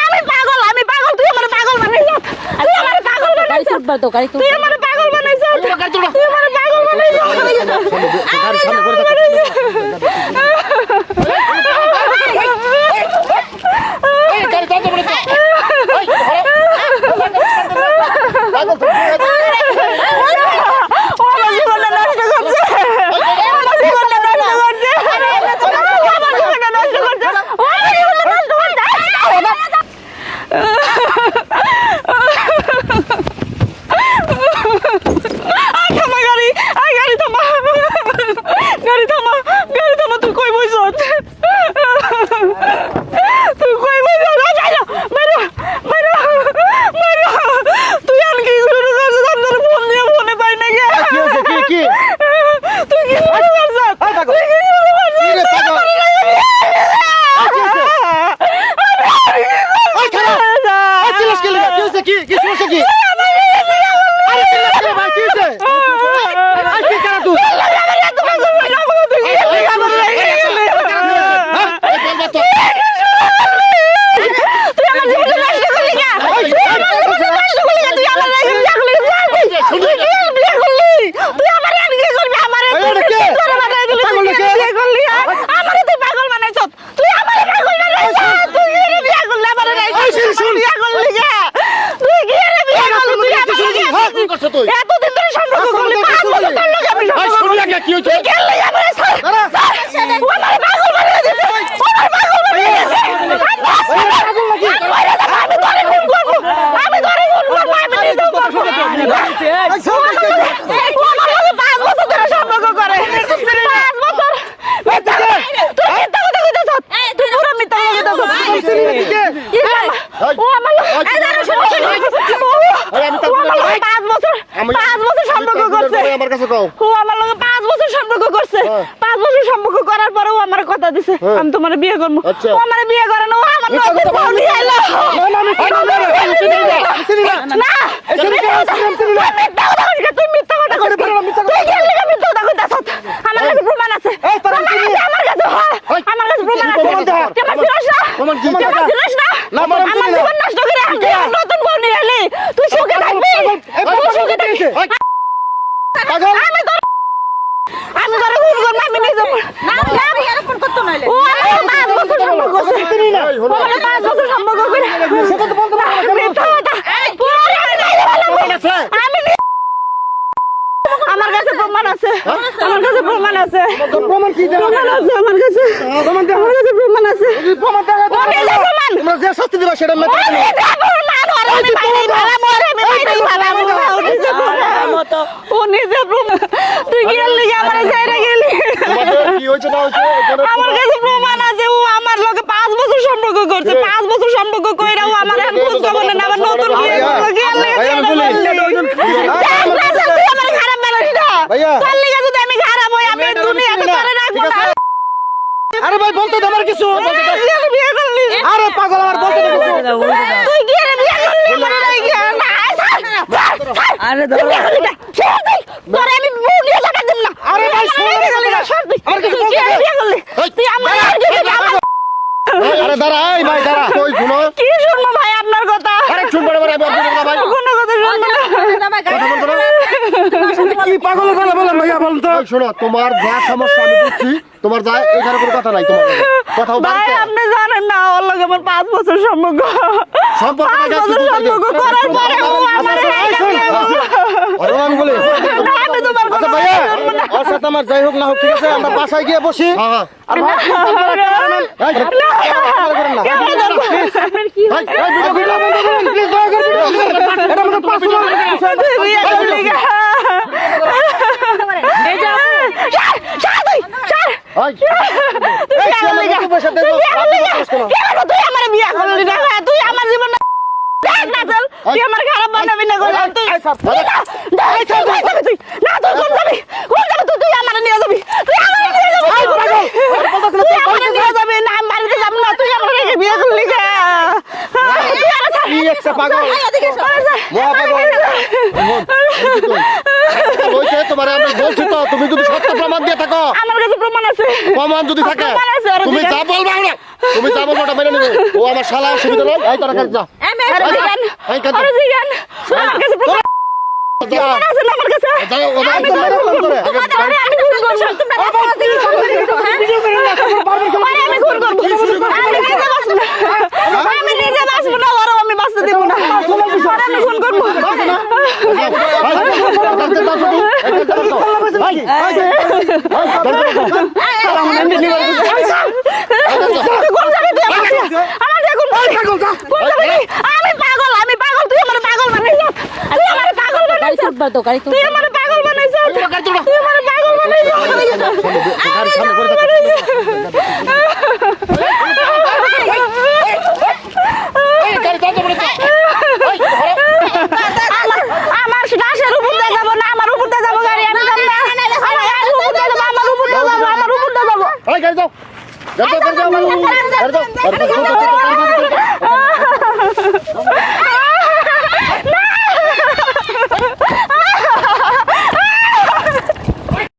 আমি পাগল আমি পাগল তুই আমার পাগল বানাইছ তুই আমার পাগল বানাইছ তুই পাগল বানাইছ ও আমার জীবনটা নষ্ট করছে আমার জীবনটা নষ্ট করছে আমার জীবনটা নষ্ট করছে ও আমার জীবনটা নষ্ট করছে আয় থামা গাড়ি আয় গাড়ি থামা। গাড়ি থামা গাড়ি থামা তুই কই বইছ? তুই কই বইছ? না বাইরে বাইরে বাইরে তুই আর কি করে আপনার ফোন দিয়ে ফোনে পাই না গে। কি কি, কি? তুই কি করে করছিস আয় পাগল। তুই কি করে কি রে পাগল? করছিস এই খারাপ। এই চিল্লাস কি লাগা? কি হয়েছে? কি? কি সমস্যা কি? আরে চিল্লাস কেন ভাই? কি হয়েছে? আয়, কি খারাপ তুই? হ্যাঁ? এই বল বাত তো। কি করছ তুই? এতদিন ধরে সম্পর্ক করলি পাঁচ বছর তোর লগে আমি সম্পর্ক কি হয়েছে? তুই গেলি আমার স্যার দাঁড়া। ও আমার পাগল বানিয়ে দিছে ও আমার পাগল বানিয়ে দিছে আমি ধরে খুন করব আমি ধরে খুন করব আমি নিজেও করব এই, শোন, এই, এই, এই। ও আমার লগে পাঁচ বছর ধরে সম্পর্ক করে পাঁচ বছর মিথ্যা কথা। তুই মিথ্যা কথা কইতেছ তুই পুরো মিথ্যা কথা কইতেছ ও আমার লগে- এই দাঁড়া, শোনো, শোনো। ও- এই, আমি তার ও আমার লগে এই, পাঁচ বছর আমি- পাঁচ বছর সম্পর্ক আমি করছে আমার কাছে কও। ও আমার লগে পাঁচ বছর সম্পর্ক করছে হ্যাঁ। পাঁচ বছর সম্পর্ক করার পরেও আমার কথা দিছে হ্যাঁ। আমি তোমার বিয়ে করব আচ্ছা। ও আমার বিয়ে করে না ও আমার মিথ্যা নতুন কথা বউ বলবি নিয়ে না। না, না, আমি চিনি না আমি চিনি না, আমি চিনি না। না তুই চিনি না, আমি চিনি না। তুই মিথ্যা কথা করে মিথ্যা কথা তুই কেন মিথ্যা কথা কইতাছ আমার কাছে প্রমাণ আছে এই, তোর চিনি। আমার কাছে হ্যাঁ আমার কাছে প্রমাণ কি আছে দেখা? তুই না কি? না না, আমার জীবন নষ্ট করে নতুন বউ নিয়ে এলি তুই সুখে থাকবি তুই সুখে থাকবি পাগল। আমি তোর আমি তোর ভুল করব আমি নিজে না না আমি এরকম করতে নইলে। ও আমার পাঁচ বছর সম্পর্ক চিনি না। ও পাঁচ বছর সম্পর্ক করে সেটা তো বলতে পারব না, মিথ্যা কথা। ওরে, আমি নাইলে ভালো প্রমাণ আমি আমার কাছে প্রমাণ আছে। আমার কাছে প্রমাণ আছে। প্রমাণ কি প্রমাণ আছে আমার কাছে? আমার কাছে প্রমাণ আছে। প্রমাণ দেখা প্রমাণ। তোমরা যে শাস্তি দিবা সেটা মেনে ও নিজে প্রমাণ ওরে আমি বাইরে ভালো ওরে আমি বাইরে ভালো ও নিজে প্রমাণ ও নিজে প্রমাণ তুই কি এর লিগে আমার সাইডে গেলি তোমাদের কি হয়েছে না হয়েছে আমার কাছে প্রমাণ আছে ও আমার লগে পাঁচ বছর সম্পর্ক করছে রে। পাঁচ বছর সম্পর্ক কইরা ও আমার এখন খোঁজ খবর নেই আমার নতুন বিয়ে করব কি না, আমার খারাপ বানাবি না ভাইয়া। যদি আমি খারাপ হই আমি দুনিয়াতে করে রাখব না। আরে ভাই বলতে আমার কিছু। করলি? আরে পাগল আমার বলতে তুই কি রে বিয়ে করলি? আরে ধর তোরে আমি বউ নিয়ে টাকা দিম না আরে ভাই, শোন, আমার বিয়ে করলি না, সর তুই। আমার আর দাঁড়া এই ভাই দাঁড়া কই শুনো। কি শুনব ভাই আপনার কথা? আরে শুনব না ভাই আপনার কথা ভাই। কোনো কথা শুনব না। কথা বলতো না? কি পাগলের কথা বলেন ভাইয়া বলেন শোনো তোমার যা সমস্যা আমি বুঝছি তোমার যা এখানে কোনো কথা নাই তোমার। কথাও ভাই আপনি জানেন না ওর লগে আমার পাঁচ বছর সম্পর্ক। সম্পর্ক করার পরে ও আমার আমি বলি না, আচ্ছা ভাইয়া ওর সাথে আমার যাই হোক না হোক ঠিক আছে আমরা বাসায় গিয়ে বসি আর। তুই বিয়ে করলি? ছাড়, এই, তুই না, তুই যাবি কোন যাবি? কোন যাবি তুই? তুই আমারে নিয়ে যাবি। তুই আমারে নিয়ে যাবি। তুই আমারে নিয়ে যাবি। না, আমি বাড়িতে যাব না। তুই আমার রেখে বিয়ে করলি কে? তুই আরে ছাড়। কি একটা পাগল। মহা পাগল। ওইটা তোমার আমি বলছি তো তুমি যদি সত্য প্রমাণ দিয়ে থাকো। আমার কাছে প্রমাণ আছে। প্রমাণ যদি থাকে তুমি যা বলবা ওরা তুমি যা বলবা ওটা মেনে নেবে। ও আমার শালা অসুবিধা নাই। এই তোরা কাজ যা। এই কাছে আরে জিগান আমার কাছে প্রমাণ আছে না আমার কাছে? ভাই তো মেরে করে আমি খুন করব তোমরা রাস্তা থেকে ফোন করেছ হ্যাঁ আরে আমি খুন করব আমি নিজে বাঁচবো না আমি নিজে বাঁচবো না ওরা আমি বাঁচতে দেব না আরে আমি খুন করব কোন জায়গায় তুই আমার আমার যে কোন কোন জায়গায় আমি পাগল আমি পাগল তুই আমার পাগল বানাইছ তুই আমার পাগল বানাইছ তুই পাগল বানাইছ कर दो कर दो कर दो कर दो